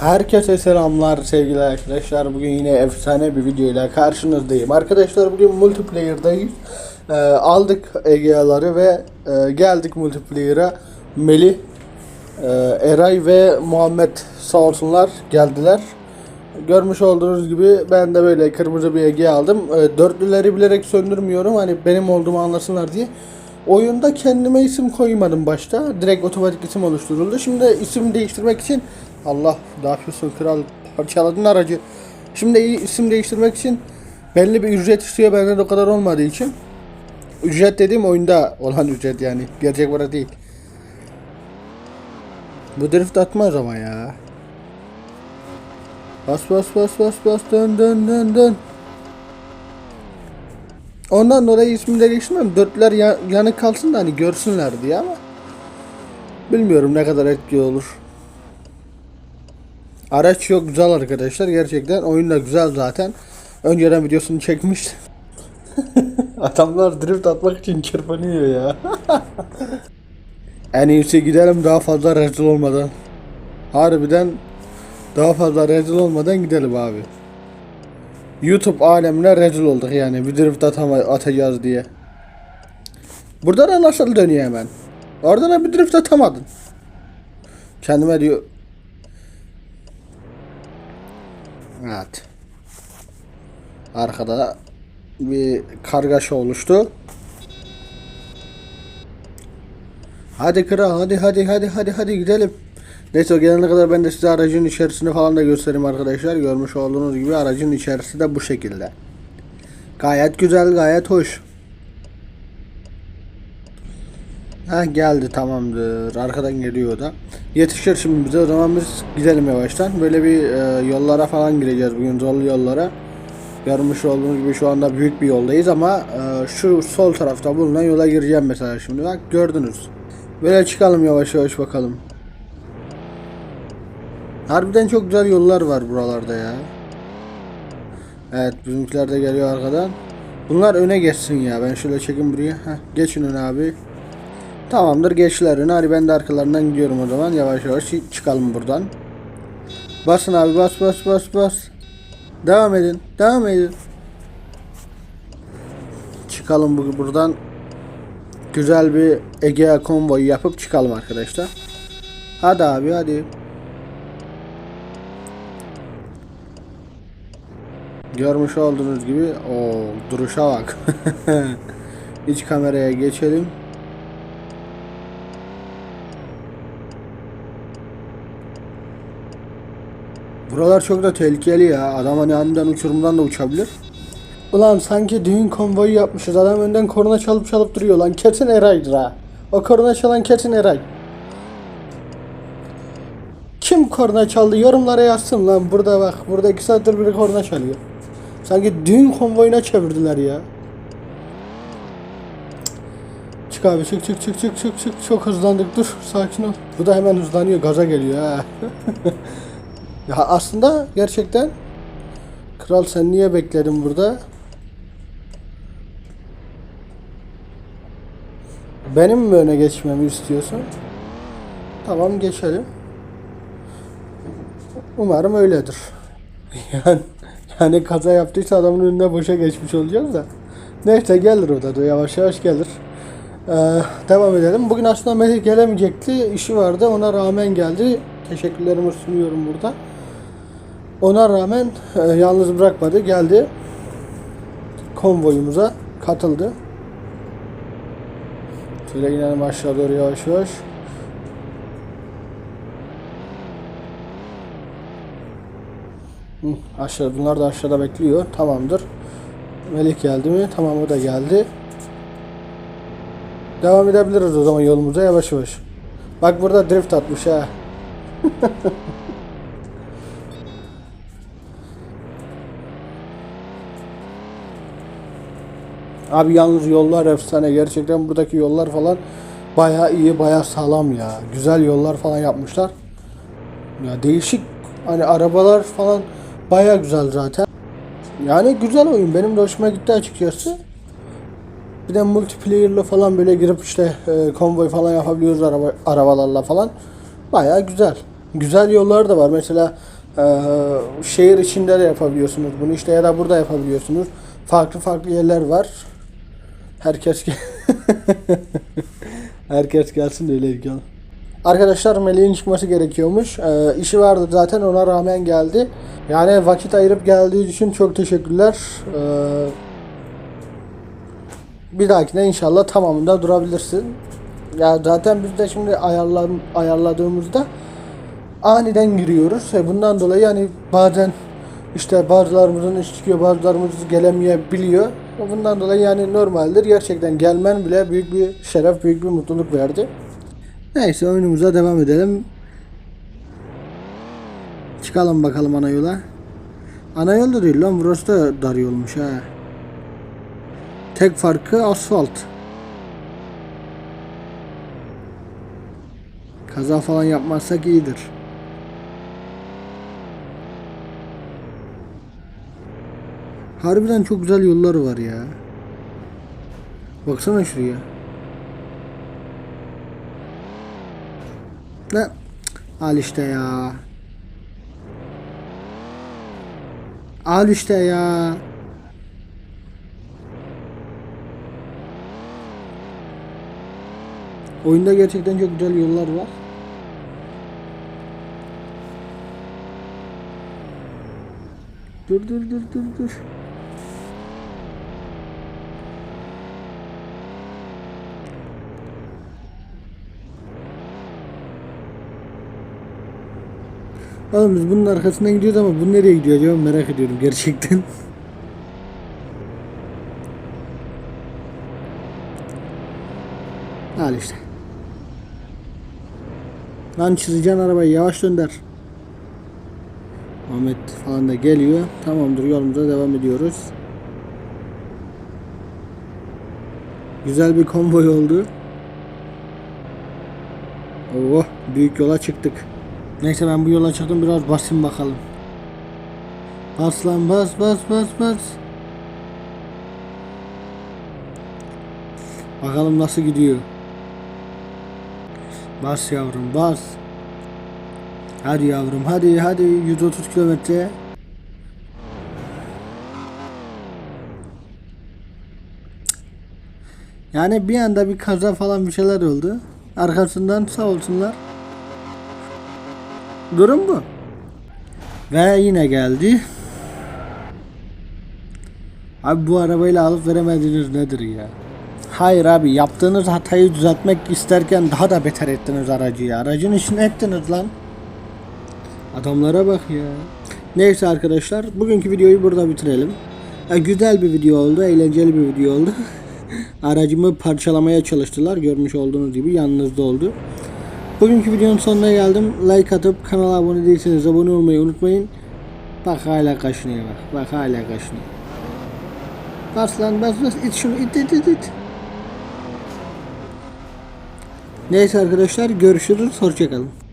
Herkese selamlar sevgili arkadaşlar. Bugün yine efsane bir videoyla karşınızdayım. Arkadaşlar bugün multiplayer'dayız. Ee, aldık Egea'ları ve e, geldik multiplayer'a. Melih, e, Eray ve Muhammed sağ olsunlar geldiler. Görmüş olduğunuz gibi ben de böyle kırmızı bir Ege aldım. E, dörtlüleri bilerek söndürmüyorum hani benim olduğumu anlasınlar diye. Oyunda kendime isim koymadım başta. Direkt otomatik isim oluşturuldu. Şimdi isim değiştirmek için Allah ne yapıyorsun kral parçaladın aracı. Şimdi isim değiştirmek için belli bir ücret istiyor benden o kadar olmadığı için. Ücret dediğim oyunda olan ücret yani. Gerçek para değil. Bu drift atmaz ama ya. Bas bas bas bas bas dön dön dön dön. Ondan dolayı ismini de değiştirmem. Dörtler ya- yanık kalsın da hani görsünler diye ama bilmiyorum ne kadar etkili olur. Araç çok güzel arkadaşlar gerçekten. Oyun da güzel zaten. Önceden videosunu çekmiştim. Adamlar drift atmak için çırpınıyor ya. en iyisi gidelim daha fazla rezil olmadan. Harbiden daha fazla rezil olmadan gidelim abi. YouTube alemine rezil olduk yani bir drift atama, atacağız diye. Burada da nasıl dönüyor hemen? Orada da bir drift atamadın. Kendime diyor. Evet. Arkada bir kargaşa oluştu. Hadi kral hadi hadi hadi hadi hadi gidelim. Neyse o gelene kadar ben de size aracın içerisini falan da göstereyim arkadaşlar. Görmüş olduğunuz gibi aracın içerisi de bu şekilde. Gayet güzel gayet hoş. Ha geldi tamamdır. Arkadan geliyor da. Yetişir şimdi bize o zaman biz gidelim yavaştan. Böyle bir e, yollara falan gireceğiz bugün zorlu yollara. Görmüş olduğunuz gibi şu anda büyük bir yoldayız ama e, şu sol tarafta bulunan yola gireceğim mesela şimdi. Bak gördünüz. Böyle çıkalım yavaş yavaş bakalım. Harbiden çok güzel yollar var buralarda ya. Evet bizimkiler de geliyor arkadan. Bunlar öne geçsin ya. Ben şöyle çekeyim buraya. Heh, geçin öne abi. Tamamdır geçtiler öne. Hadi ben de arkalarından gidiyorum o zaman. Yavaş yavaş çıkalım buradan. Basın abi bas bas bas bas. Devam edin. Devam edin. Çıkalım bu buradan. Güzel bir Egea konvoyu yapıp çıkalım arkadaşlar. Hadi abi hadi. Görmüş olduğunuz gibi o duruşa bak. İç kameraya geçelim. Buralar çok da tehlikeli ya. Adam hani aniden uçurumdan da uçabilir. Ulan sanki düğün konvoyu yapmışız. Adam önden korna çalıp çalıp duruyor lan. Kesin Eray'dır ha. O korna çalan kesin Eray. Kim korna çaldı? Yorumlara yazsın lan. Burada bak. Burada iki saattir biri korna çalıyor. Sanki düğün konvoyuna çevirdiler ya. Çık abi çık çık çık çık çık çık. Çok hızlandık. Dur sakin ol. Bu da hemen hızlanıyor. Gaza geliyor ha. ya aslında gerçekten Kral sen niye bekledin burada? Benim mi öne geçmemi istiyorsun? Tamam geçelim. Umarım öyledir. Yani, yani kaza yaptıysa adamın önüne boşa geçmiş olacağız da. Neyse gelir o da yavaş yavaş gelir. Ee, devam edelim. Bugün aslında Melih gelemeyecekti. işi vardı. Ona rağmen geldi. Teşekkürlerimi sunuyorum burada. Ona rağmen e, yalnız bırakmadı. Geldi. Konvoyumuza katıldı. Şöyle inelim aşağı doğru yavaş yavaş. Hı, aşağı bunlar da aşağıda bekliyor. Tamamdır. Melih geldi mi? Tamam o da geldi. Devam edebiliriz o zaman yolumuza yavaş yavaş. Bak burada drift atmış ha. Abi yalnız yollar efsane. Gerçekten buradaki yollar falan baya iyi, baya sağlam ya. Güzel yollar falan yapmışlar. Ya değişik hani arabalar falan baya güzel zaten. Yani güzel oyun. Benim de hoşuma gitti açıkçası. Bir de multiplayer'la falan böyle girip işte e, konvoy falan yapabiliyoruz araba, arabalarla falan. Baya güzel. güzel yollar da var. Mesela e, şehir içinde de yapabiliyorsunuz bunu işte ya da burada yapabiliyorsunuz. Farklı farklı yerler var. Herkes gel Herkes gelsin de öyle ilgili. Arkadaşlar Melih'in çıkması gerekiyormuş. Ee, işi vardı zaten ona rağmen geldi. Yani vakit ayırıp geldiği için çok teşekkürler. Ee, bir dahakine inşallah tamamında durabilirsin. Ya zaten biz de şimdi ayarlan, ayarladığımızda aniden giriyoruz. bundan dolayı yani bazen işte bazılarımızın iş çıkıyor bazılarımız gelemeyebiliyor. Bundan dolayı yani normaldir. Gerçekten gelmen bile büyük bir şeref, büyük bir mutluluk verdi. Neyse oyunumuza devam edelim. Çıkalım bakalım ana yola. Ana yol da değil lan burası da dar yolmuş ha. Tek farkı asfalt. Kaza falan yapmazsak iyidir. Harbiden çok güzel yollar var ya. Baksana şuraya. Ne? Al işte ya. Al işte ya. Oyunda gerçekten çok güzel yollar var. Dur dur dur dur dur. Oğlum biz bunun arkasından gidiyoruz ama bu nereye gidiyor acaba merak ediyorum gerçekten. Al işte. Lan çizeceksin arabayı yavaş dönder. Ahmet falan da geliyor. Tamamdır yolumuza devam ediyoruz. Güzel bir konvoy oldu. Oh büyük yola çıktık. Neyse ben bu yola çıktım biraz basayım bakalım. Bas lan bas bas bas bas. Bakalım nasıl gidiyor. Bas yavrum bas. Hadi yavrum hadi hadi 130 kilometre. Yani bir anda bir kaza falan bir şeyler oldu. Arkasından sağ olsunlar. Durum bu. Ve yine geldi. Abi bu arabayla alıp veremediğiniz nedir ya? Hayır abi yaptığınız hatayı düzeltmek isterken daha da beter ettiniz aracı ya. Aracın içine ettiniz lan. Adamlara bak ya. Neyse arkadaşlar bugünkü videoyu burada bitirelim. Ya, güzel bir video oldu, eğlenceli bir video oldu. Aracımı parçalamaya çalıştılar. Görmüş olduğunuz gibi yanınızda oldu. Bugünkü videonun sonuna geldim. Like atıp kanala abone değilseniz abone olmayı unutmayın. Bak hala kaşınıyor bak. Bak hala kaşınıyor. Bas lan bas bas it şunu it it it it. Neyse arkadaşlar görüşürüz. Hoşçakalın.